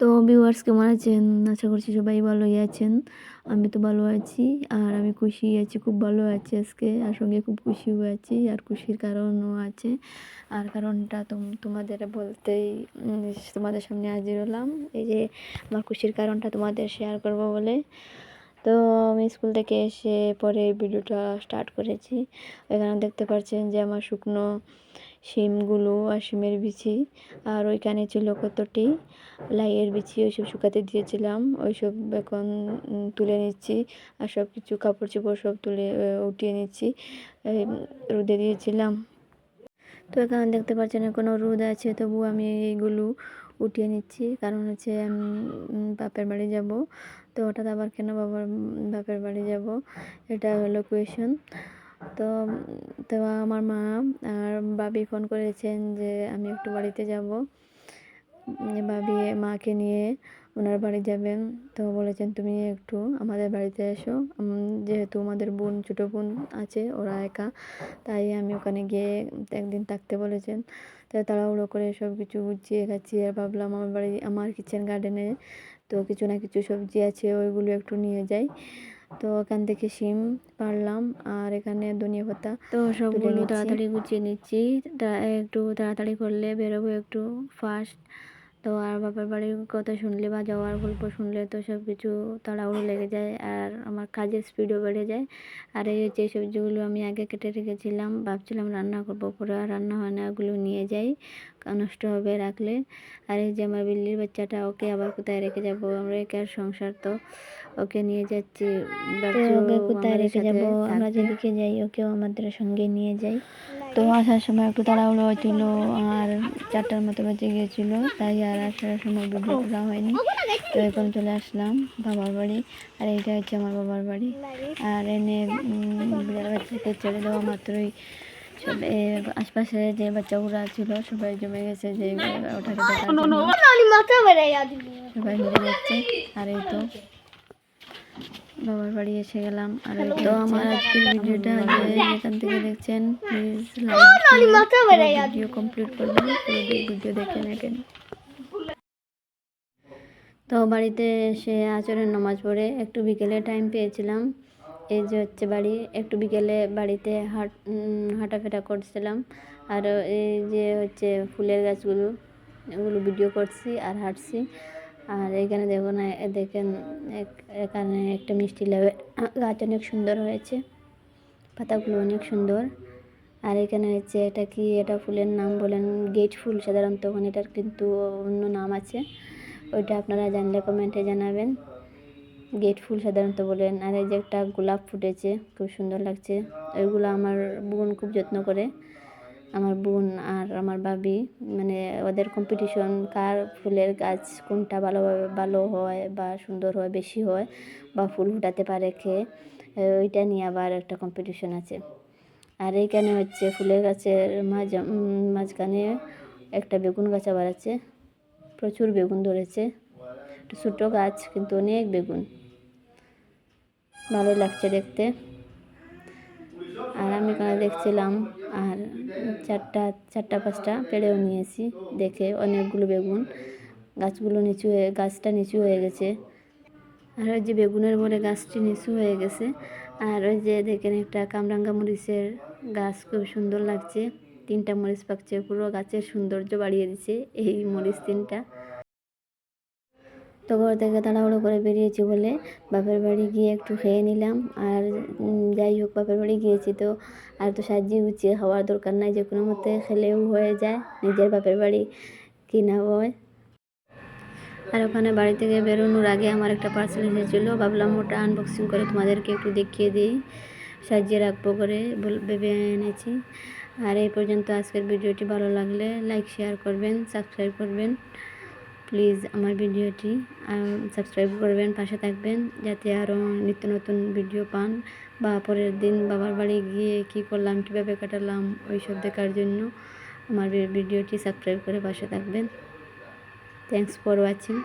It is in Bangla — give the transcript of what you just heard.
তো ভিউয়ার্স কেমন আছেন? আশা করছি সবাই ভালোই আছেন। আমি তো ভালো আছি, আর আমি খুশি আছি, খুব ভালো আছি আজকে। আর সঙ্গে খুব খুশিও আছি, আর খুশির কারণও আছে। আর কারণটা তোমাদের বলতেই তোমাদের সামনে হাজির হলাম। এই যে আমার খুশির কারণটা তোমাদের শেয়ার করব বলে। তো আমি স্কুল থেকে এসে পরে ভিডিওটা স্টার্ট করেছি। এখানে দেখতে পাচ্ছেন যে আমার শুকনো শিমগুলো আর শিমের বিচি আর ওইখানে ছিল কতটি? লাইয়ের বিচি ওইসব শুকাতে দিয়েছিলাম, ওইসব এখন তুলে নিচ্ছি আর সব কিছু কাপড় চোপড় সব তুলে উঠিয়ে নিচ্ছি রোদে দিয়েছিলাম। তো এখানে দেখতে পাচ্ছেন এখনও রোদ আছে তবু আমি এইগুলো উঠিয়ে নিচ্ছি। কারণ হচ্ছে আমি বাপের বাড়ি যাব, তো হঠাৎ আবার কেন বাবার বাপের বাড়ি যাব? এটা হলো কোয়েশন তো তো আমার মা আর বাবি ফোন করেছেন যে আমি একটু বাড়িতে যাব। ভাবি মাকে নিয়ে ওনার বাড়ি যাবেন। তো বলেছেন, তুমি একটু আমাদের বাড়িতে এসো। যেহেতু আমাদের বোন, ছোটো বোন আছে, ওরা একা, তাই আমি ওখানে গিয়ে একদিন থাকতে বলেছেন। তাই তাড়াহুড়ো করে সব কিছু গুছিয়ে গাছিয়ে ভাবলাম, আমার বাড়ি, আমার কিচেন গার্ডেনে তো কিছু না কিছু সবজি আছে, ওইগুলো একটু নিয়ে যাই। তো ওখান থেকে সিম পারলাম আর এখানে দুনিয়া পাতা। তো সবগুলো তাড়াতাড়ি গুছিয়ে নিচ্ছি। একটু তাড়াতাড়ি করলে বেরোবো একটু ফাস্ট তো আর বাবার বাড়ির কথা শুনলে বা যাওয়ার গল্প শুনলে তো সব কিছু তাড়াহুড়ো লেগে যায় আর আমার কাজের স্পিডও বেড়ে যায়। আর এই হচ্ছে এই সবজিগুলো আমি আগে কেটে রেখেছিলাম ভাবছিলাম রান্না করব পরে আর রান্না হয় না ওগুলো নিয়ে যাই নষ্ট হবে রাখলে। আর এই যে আমার বিল্লির বাচ্চাটা ওকে আবার কোথায় রেখে যাব? আমরা একে আর সংসার তো ওকে নিয়ে যাচ্ছি ওকে কোথায় রেখে যাব? আমরা যেদিকে যাই ওকেও আমাদের সঙ্গে নিয়ে যাই। তো আসার সময় একটু তাড়াহুড়ো হচ্ছিল আর চারটার মতো বেজে গিয়েছিল তাই আর আসার সময় ভিডিও তোলা হয়নি তো এখন চলে আসলাম বাবার বাড়ি আর এইটা হচ্ছে আমার বাবার বাড়ি আর এনে বিড়াল বাচ্চাকে ছেড়ে দেওয়া মাত্রই সব আশপাশে যে বাচ্চাগুলো ছিল সবাই জমে গেছে যে ওটাকে সবাই মিলে যাচ্ছে আর এই তো বাবার বাড়ি এসে গেলাম। আর তো আমার আজকের ভিডিওটা এখান থেকে দেখছেন প্লিজ লাইক ভিডিও কমপ্লিট করবেন ভিডিও দেখে নেবেন। তো বাড়িতে এসে আচরণ নামাজ পড়ে একটু বিকেলে টাইম পেয়েছিলাম। এই যে হচ্ছে বাড়ি একটু বিকেলে বাড়িতে হাট হাঁটাফেরা করছিলাম। আর এই যে হচ্ছে ফুলের গাছগুলো এগুলো ভিডিও করছি আর হাঁটছি। আর এখানে দেখুন দেখেন এখানে একটা মিষ্টি লেবে, গাছ অনেক সুন্দর হয়েছে, পাতাগুলো অনেক সুন্দর। আর এখানে হচ্ছে এটা কি, এটা ফুলের নাম বলেন, গেট ফুল সাধারণত ওখানে, এটার কিন্তু অন্য নাম আছে। ওইটা আপনারা জানলে কমেন্টে জানাবেন। গেট ফুল সাধারণত বলেন, আর এই যে একটা গোলাপ ফুটেছে, খুব সুন্দর লাগছে। ওইগুলো আমার বোন খুব যত্ন করে। আমার বোন আর আমার বাবি মানে ওদের কম্পিটিশন কার ফুলের গাছ কোনটা ভালোভাবে ভালো হয় বা সুন্দর হয়, বেশি হয় বা ফুল ফুটাতে পারে খেয়ে ওইটা নিয়ে আবার একটা কম্পিটিশন আছে। আর এইখানে হচ্ছে ফুলের গাছের মাঝ মাঝখানে একটা বেগুন গাছ আবার আছে। প্রচুর বেগুন ধরেছে। একটা ছোটো গাছ, কিন্তু অনেক বেগুন। ভালো লাগছে দেখতে। আর আমি এখানে দেখছিলাম আর চারটা চারটা, পাঁচটা পেড়েও নিয়েছি দেখে অনেকগুলো বেগুন। গাছগুলো নিচু হয়ে, গাছটা নিচু হয়ে গেছে। আর ওই যে বেগুনের পরে গাছটি নিচু হয়ে গেছে। আর ওই যে দেখেন একটা কামরাঙ্গা মরিচের গাছ খুব সুন্দর লাগছে। তিনটা মরিচ পাকছে, পুরো গাছের সৌন্দর্য বাড়িয়ে দিচ্ছে এই মরিচ তিনটা। তো ঘর থেকে তাড়াহুড়ো করে বেরিয়েছি বলে বাপের বাড়ি গিয়ে একটু খেয়ে নিলাম। আর যাই হোক, বাপের বাড়ি গিয়েছি তো। আর তো সাজিয়ে গুছিয়ে খাওয়ার দরকার নাই, যে কোনো মতে খেলেও হয়ে যায়, নিজের বাপের বাড়ি কিনা হয়। আর ওখানে বাড়ি থেকে বেরোনোর আগে আমার একটা পার্সেল এসেছিল, ভাবলাম ওটা আনবক্সিং করে তোমাদেরকে একটু দেখিয়ে দিই। সাজিয়ে রাখব করে ভেবে এনেছি। আর এই পর্যন্ত আজকের ভিডিওটি ভালো লাগলে লাইক শেয়ার করবেন সাবস্ক্রাইব করবেন। প্লিজ আমার ভিডিওটি সাবস্ক্রাইব করবেন, পাশে থাকবেন, যাতে আরও নিত্য নতুন ভিডিও পান বা পরের দিন বাবার বাড়ি গিয়ে কী করলাম, কীভাবে কাটালাম ওই সব দেখার জন্য আমার ভিডিওটি সাবস্ক্রাইব করে পাশে থাকবেন। Thanks for watching